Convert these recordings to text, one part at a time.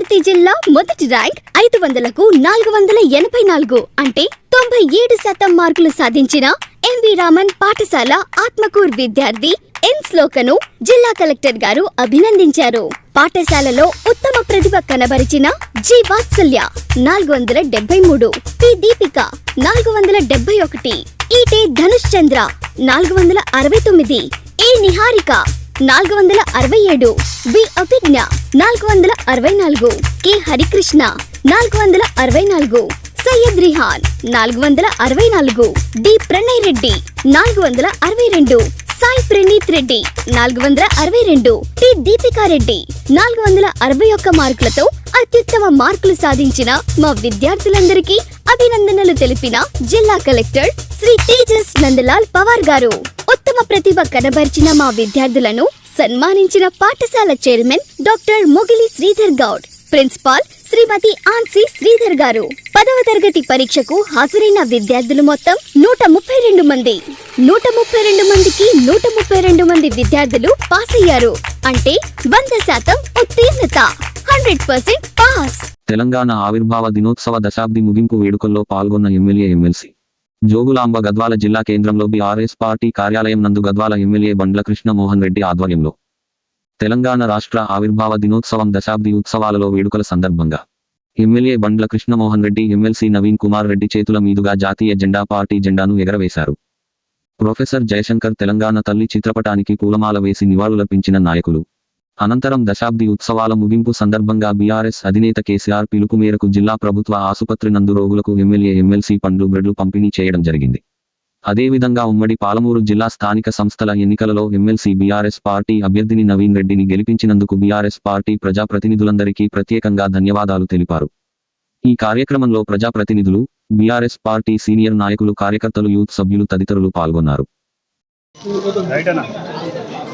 జిల్లా మొదటి ర్యాంక్ ఐదు వందలకు నాలుగు వందల ఎనభై నాలుగు. అంటే తొంభై ఏడు శాతం మార్కులు సాధించిన ఎంవి రామన్ పాఠశాల ఆత్మకూర్ విద్యార్థి ఎన్ శ్లోకను జిల్లా కలెక్టర్ గారు అభినందించారు. పాఠశాలలో ఉత్తమ ప్రతిభ కనబరిచిన జి వాత్సల్య నాలుగు వందల డెబ్బై మూడు పి దీపిక నాలుగు వందల డెబ్బై ఒకటి ఈటే ధనుష్ చంద్ర నాలుగు వందల అరవై తొమ్మిది ఏ నిహారిక నాలుగు వందల అరవై ఏడు. బి అభిజ్ఞ నాలుగు వందల అరవై నాలుగు. కె హరికృష్ణ నాలుగు వందల అరవై నాలుగు. సయ్యద్ రిహాన్ నాలుగు వందల అరవై నాలుగు. డి ప్రణయ్ రెడ్డి నాలుగు వందల అరవై రెండు. సాయి ప్రణీత్ రెడ్డి నాలుగు వందల అరవై రెండు. టి దీపికా రెడ్డి నాలుగు వందల అరవై ఒక్క మార్కులతో అత్యుత్తమ మార్కులు సాధించిన మా విద్యార్థులందరికీ అభినందనలు తెలిపిన జిల్లా కలెక్టర్ శ్రీ తేజస్ నందలాల్ పవార్ గారు. ఉత్తమ ప్రతిభ కనబరిచిన మా విద్యార్థులను సన్మానించిన పాఠశాల chairman doctor Mogili Sridhar Goud principal Shrimati Ancy Sridhar garu. పదవ తరగతి పరీక్షకు హాజరైన విద్యార్థులు మొత్తం నూట ముప్పై రెండు మంది. నూట ముప్పై రెండు మందికి నూట ముప్పై రెండు మంది విద్యార్థులు పాస్ అయ్యారు. అంటే వంద శాతం ఉత్తీర్ణత. Hundred percent pass. తెలంగాణ ఆవిర్భావ దినోత్సవ దశాబ్ది ముగింపు వేడుకల్లో పాల్గొన్న ఎమ్మెల్యే ఎమ్మెల్సీ జోగులాంబ గద్వాల జిల్లా కేంద్రంలో బీఆర్ఎస్ పార్టీ కార్యాలయం నందు గద్వాల ఎమ్మెల్యే బండ్ల కృష్ణమోహన్ రెడ్డి ఆధ్వర్యంలో తెలంగాణ రాష్ట్ర ఆవిర్భావ దినోత్సవం దశాబ్ది ఉత్సవాలలో వేడుకల సందర్భంగా ఎమ్మెల్యే బండ్ల కృష్ణమోహన్ రెడ్డి ఎమ్మెల్సీ నవీన్ కుమార్ రెడ్డి చేతుల మీదుగా జాతీయ జెండా పార్టీ జెండాను ఎగరవేశారు. ప్రొఫెసర్ జయశంకర్ తెలంగాణ తల్లి చిత్రపటానికి పూలమాల వేసి నివాళులర్పించిన నాయకులు అనంతరం దశాబ్ది ఉత్సవాల ముగింపు సందర్భంగా బీఆర్ఎస్ అధినేత కేసీఆర్ పిలుపు మేరకు జిల్లా ప్రభుత్వ ఆసుపత్రి నందు రోగులకు ఎమ్మెల్యే ఎమ్మెల్సీ పండ్లు బ్రెడ్లు పంపిణీ చేయడం జరిగింది. అదేవిధంగా ఉమ్మడి పాలమూరు జిల్లా స్థానిక సంస్థల ఎన్నికలలో ఎమ్మెల్సీ బీఆర్ఎస్ పార్టీ అభ్యర్థిని నవీన్ రెడ్డిని గెలిపించినందుకు బీఆర్ఎస్ పార్టీ ప్రజాప్రతినిధులందరికీ ప్రత్యేకంగా ధన్యవాదాలు తెలిపారు. ఈ కార్యక్రమంలో ప్రజాప్రతినిధులు బీఆర్ఎస్ పార్టీ సీనియర్ నాయకులు కార్యకర్తలు యూత్ సభ్యులు తదితరులు పాల్గొన్నారు.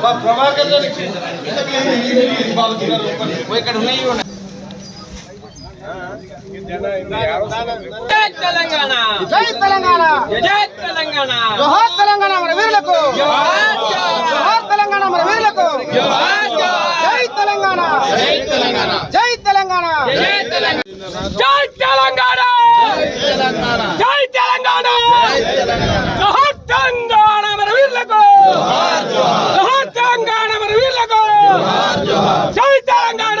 రైట్ అన్న రైట్ అన్న జై తెలంగాణ జై తెలంగాణ జై తెలంగాణ జోహార్ తెలంగాణ మన వీరులకు జోహార్ తెలంగాణ మన వీరులకు జై తెలంగాణ జై తెలంగాణ జై తెలంగాణ జై తెలంగాణ జై తెలంగాణ జై తెలంగాణ జోహార్ తెలంగాణ మన వీరులకు జోహార్ తెలంగాణ మన వీరులకు జై తెలంగాణ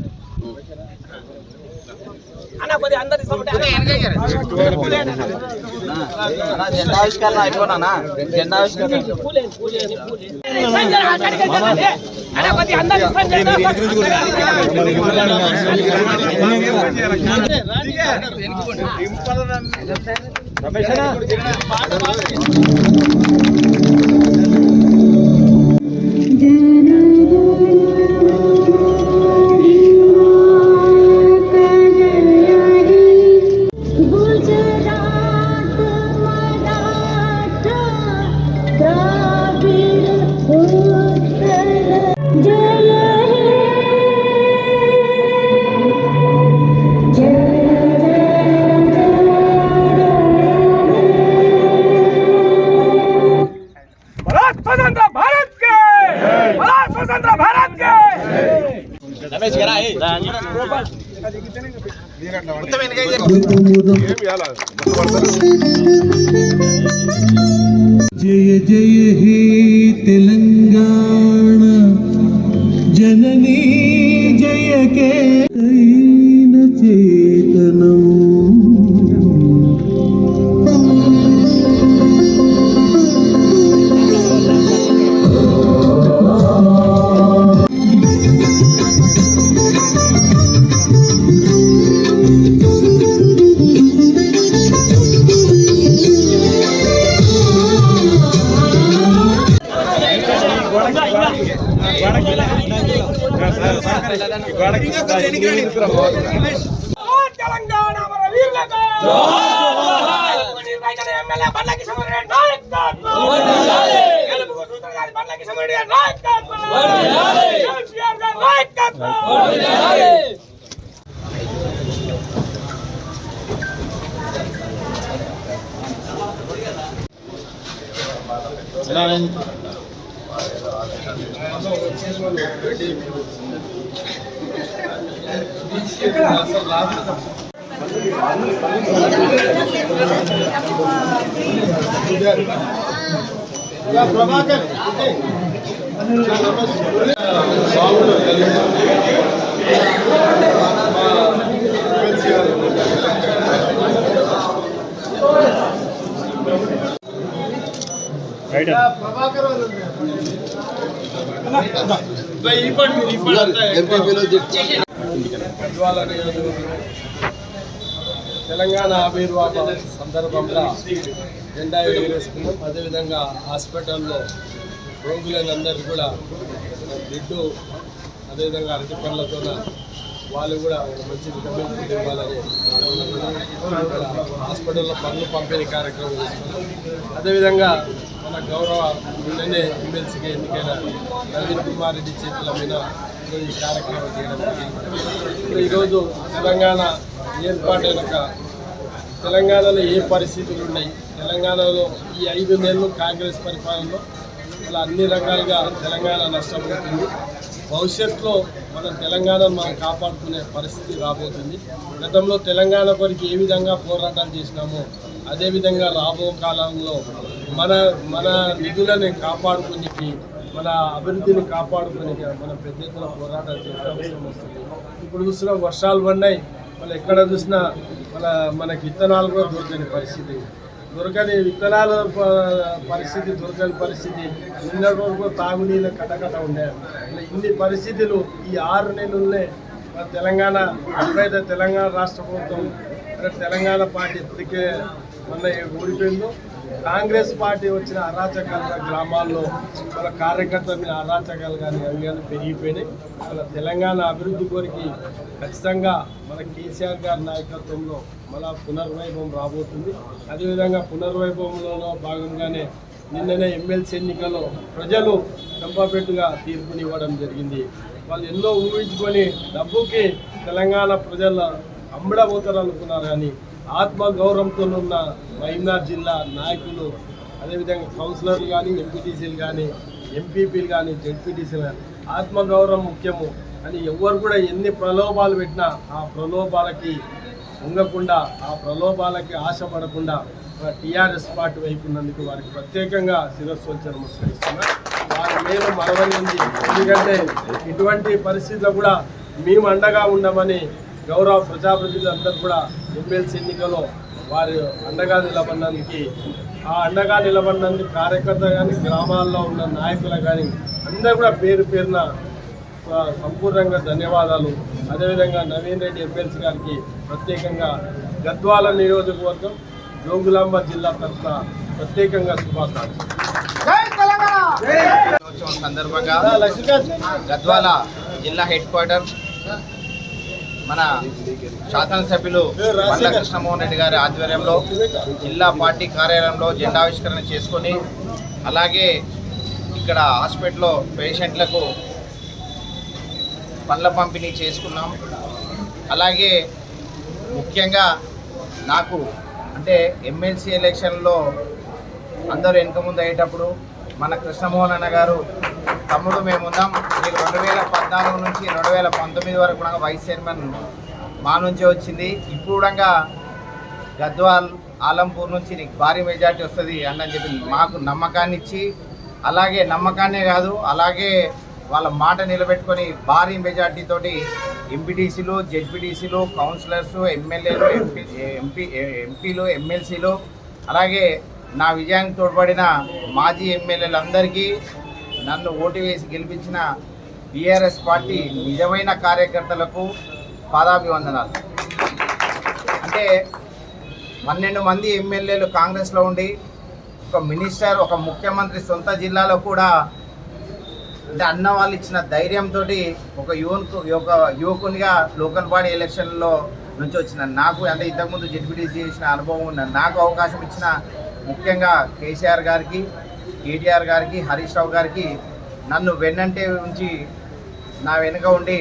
అన్న కొద్ది అందరి జెండావిష్కరణ అయిపోనా జెండావిష్కరణ. అన్న स्वतंत्र भारत के। जय जय हे तेलंगाण తెలంగాణ మన వీరులకు నిర్వహించిన ఎమ్మెల్యే బండ్ల కిషోర్ రెడ్డి నాయకత్వం గెలుపుకు సూత్రధారి బండ్ల కిషోర్ రెడ్డి గారి నాయకత్వం కేసీఆర్ గారి నాయకత్వం రైట్ అన్న గద్వాల నియోజకవర్గం. తెలంగాణ ఆవిర్భావ సందర్భంగా జెండా ఎగరేసుకున్నాం అదేవిధంగా హాస్పిటల్లో రోగులందరికీ కూడా బ్లడ్ అదేవిధంగా అరటి పనులతో వాళ్ళు కూడా ఒక మంచి విటమిన్ ఫుడ్ ఇవ్వాలని ఇక్కడ హాస్పిటల్లో పనులు పంపిణీ కార్యక్రమం చేస్తున్నాం అదేవిధంగా మన గౌరవ నిన్ననే ఎమ్మెల్సీకి ఎన్నికైన నవీన్ కుమార్ రెడ్డి చేతుల మీద ఈ కార్యక్రమం చేయడం జరిగింది. ఇప్పుడు ఈరోజు తెలంగాణ ఏర్పాటైనాక తెలంగాణలో ఏ పరిస్థితులు ఉన్నాయి? తెలంగాణలో ఈ ఐదు నెలలు కాంగ్రెస్ పరిపాలనలో ఇలా అన్ని రకాలుగా తెలంగాణ నష్టపోతుంది భవిష్యత్తులో మనం తెలంగాణను మనం కాపాడుకునే పరిస్థితి రాబోతుంది. గతంలో తెలంగాణ కొరకు ఏ విధంగా పోరాటాలు చేసినామో అదేవిధంగా రాబో కాలంలో మన మన నిధులని కాపాడుకునేకి మన అభివృద్ధిని కాపాడుకునేకి మన పెద్ద ఎత్తున పోరాటాలు చేసే అవసరం వస్తుంది. ఇప్పుడు చూసిన వర్షాలు పడినాయి. మళ్ళీ ఎక్కడ చూసినా మన మనకి విత్తనాలు కూడా దొరకని పరిస్థితి. దొరకని విత్తనాల పరిస్థితి దొరకని పరిస్థితి. నిన్న వరకు తాగునీళ్ళ కటకట ఉండే. ఇన్ని పరిస్థితులు ఈ ఆరు నెలలనే మన తెలంగాణ ఎప్పుడైతే తెలంగాణ రాష్ట్ర ప్రభుత్వం తెలంగాణ పార్టీ ఇప్పటికే మొన్న ఓడిపోయిందో కాంగ్రెస్ పార్టీ వచ్చిన అరాచకాలుగా గ్రామాల్లో మన కార్యకర్తల మీద అరాచకాలు కానీ అవి కానీ పెరిగిపోయినాయి. మన తెలంగాణ అభివృద్ధి కోరికి ఖచ్చితంగా మన కేసీఆర్ గారి నాయకత్వంలో మన పునర్వైభవం రాబోతుంది. అదేవిధంగా పునర్వైభవంలో భాగంగానే నిన్ననే ఎమ్మెల్సీ ఎన్నికల్లో ప్రజలు చంపపెట్టుగా తీర్పునివ్వడం జరిగింది. వాళ్ళు ఎన్నో ఊహించుకొని డబ్బుకి తెలంగాణ ప్రజల అమ్మడబోతారు అనుకున్నారు కానీ ఆత్మగౌరవంతో ఉన్న మహబూబ్నగర్ జిల్లా నాయకులు అదేవిధంగా కౌన్సిలర్లు కానీ ఎంపీటీసీలు కానీ ఎంపీపీలు కానీ జెడ్పీటీసీలు కానీ ఆత్మగౌరవం ముఖ్యము. అని ఎవరు కూడా ఎన్ని ప్రలోభాలు పెట్టినా ఆ ప్రలోభాలకి ఉండకుండా ఆ ప్రలోభాలకి ఆశపడకుండా టీఆర్ఎస్ పార్టీ వైపు ఉన్నందుకు వారికి ప్రత్యేకంగా శిరస్సు వచ్చి నమస్కరిస్తున్నా. వారి మేలు మరవనింది ఎందుకంటే ఇటువంటి పరిస్థితుల్లో కూడా మేము అండగా ఉండమని గౌరవ ప్రజాప్రతినిధులందరూ కూడా ఎమ్మెల్సీ ఎన్నికలో వారు అండగా నిలబడినందుకు ఆ అండగా నిలబడినందుకు కార్యకర్త కానీ గ్రామాల్లో ఉన్న నాయకులు కానీ అందరూ కూడా పేరు పేరున సంపూర్ణంగా ధన్యవాదాలు అదేవిధంగా నవీన్ రెడ్డి ఎమ్మెల్సీ గారికి ప్రత్యేకంగా గద్వాల నియోజకవర్గం జోగులాంబ జిల్లా తరఫున ప్రత్యేకంగా శుభాకాంక్షలు జై తెలంగాణ దినోత్సవం సందర్భంగా గద్వాల జిల్లా హెడ్ క్వార్టర్ మన శాసనసభ్యులు బండ్ల కృష్ణమోహన్ రెడ్డి గారి ఆధ్వర్యంలో జిల్లా పార్టీ కార్యాలయంలో జెండావిష్కరణ చేసుకొని అలాగే ఇక్కడ హాస్పిటల్లో పేషెంట్లకు పండ్ల పంపిణీ చేసుకున్నాం. అలాగే ముఖ్యంగా నాకు అంటే ఎమ్మెల్సీ ఎలక్షన్లో అందరూ వెనుక ముందు అయ్యేటప్పుడు మన కృష్ణమోహన్ అన్న గారు తమ్ముడు మేమున్నాం. మీకు రెండు వేల పద్నాలుగు నుంచి రెండు వేల పంతొమ్మిది వరకు కూడా వైస్ చైర్మన్ మా నుంచే వచ్చింది. ఇప్పుడు కూడా గద్వాల్ ఆలంపూర్ నుంచి నీకు భారీ మెజార్టీ వస్తుంది అని చెప్పి మాకు నమ్మకాన్ని ఇచ్చి అలాగే నమ్మకాన్నే కాదు అలాగే వాళ్ళ మాట నిలబెట్టుకొని భారీ మెజార్టీతో ఎంపీటీసీలు జెడ్పీటీసీలు కౌన్సిలర్స్ ఎమ్మెల్యేలు ఎంపీ ఎంపీ ఎంపీలు ఎమ్మెల్సీలు అలాగే నా విజయానికి తోడ్పడిన మాజీ ఎమ్మెల్యేలందరికీ నన్ను ఓటు వేసి గెలిపించిన టీఆర్ఎస్ పార్టీ నిజమైన కార్యకర్తలకు పాదాభివందనాలు. అంటే పన్నెండు మంది ఎమ్మెల్యేలు కాంగ్రెస్లో ఉండి ఒక మినిస్టర్ ఒక ముఖ్యమంత్రి సొంత జిల్లాలో కూడా అంటే అన్న వాళ్ళు ఇచ్చిన ధైర్యంతో ఒక యువకు ఒక యువకునిగా లోకల్ బాడీ ఎలక్షన్లో నుంచి వచ్చిన నాకు అంటే ఇంతకుముందు జడ్పీటీసీ చేసిన అనుభవం ఉన్న నాకు అవకాశం ఇచ్చిన ముఖ్యంగా కేసీఆర్ గారికి కేటీఆర్ గారికి హరీష్ రావు గారికి నన్ను వెన్నంటే ఉంచి నా వెనుక ఉండి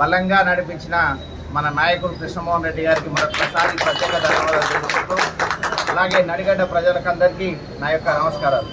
బలంగా నడిపించిన మన నాయకుడు కృష్ణమోహన్ రెడ్డి గారికి మరొకసారి ప్రత్యేక ధన్యవాదాలు తెలుపుకుంటూ అలాగే నడిగడ్డ ప్రజలకందరికీ నా యొక్క నమస్కారాలు.